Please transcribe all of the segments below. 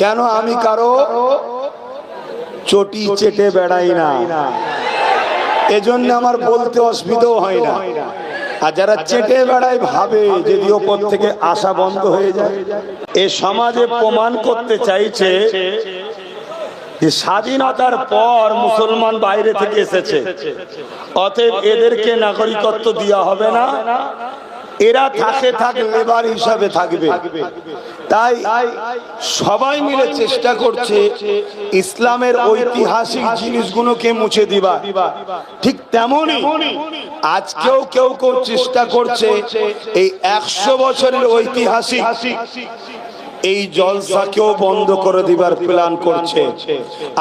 কেন আমি কারও চটি চেটে বেড়াই না। এজন্য আমার বলতে অসুবিধাও হয় না। আর যারা চেটে বেড়ায় ভাবে যদি ওপর থেকে আশা বন্ধ হয়ে যায় এ সমাজে প্রমাণ করতে চাইছে যে স্বাধীনতার পর মুসলমান বাইরে থেকে এসেছে। অতএব এদেরকে নাগরিকত্ব দেওয়া হবে না। এরা থাকে থাক লেবার হিসাবে থাকবে। তাই সবাই মিলে চেষ্টা করছে ইসলামের ঐতিহাসিক জিনিসগুলোকে মুছে দিবা। ঠিক তেমনই আজকেও কেউ কেউ চেষ্টা করছে এই একশো বছরের ঐতিহাসিক এই জলসাকেও বন্ধ করে দিবার প্ল্যান করছে।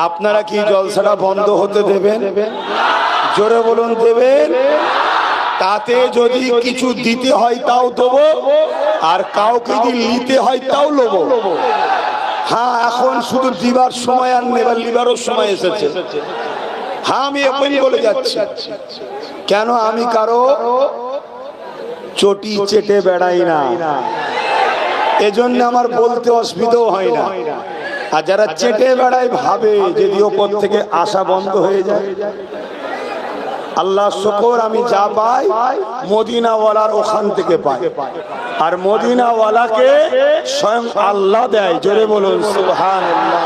আপনারা কি জলসাটা বন্ধ হতে দেবেন? জোরে বলুন দেবেন? তাতে যদি কিছু দিতে হয় তাও দেবো, আর কাউকে যদি নিতে হয় তাও লোবো হ্যাঁ এখন শুধু দিবার সময় আর নেবার লিবারও সময় এসেছে। হ্যাঁ আমি এখন বলে যাচ্ছি। কেন আমি কারও চটি চেটে বেড়াই না? এজন্য আমার বলতে অসুবিধাও হয় না। আর যারা চেটে বেড়ায় ভাবে যদি ওপর থেকে আশা বন্ধ হয়ে যায়। আল্লাহ শুকর আমি যা পাই, মদিনাওয়ালার ওখান থেকে পাই। আর মদিনাওয়ালাকে স্বয়ং আল্লাহ দেয়, জোরে বলুন, সুবহানাল্লাহ।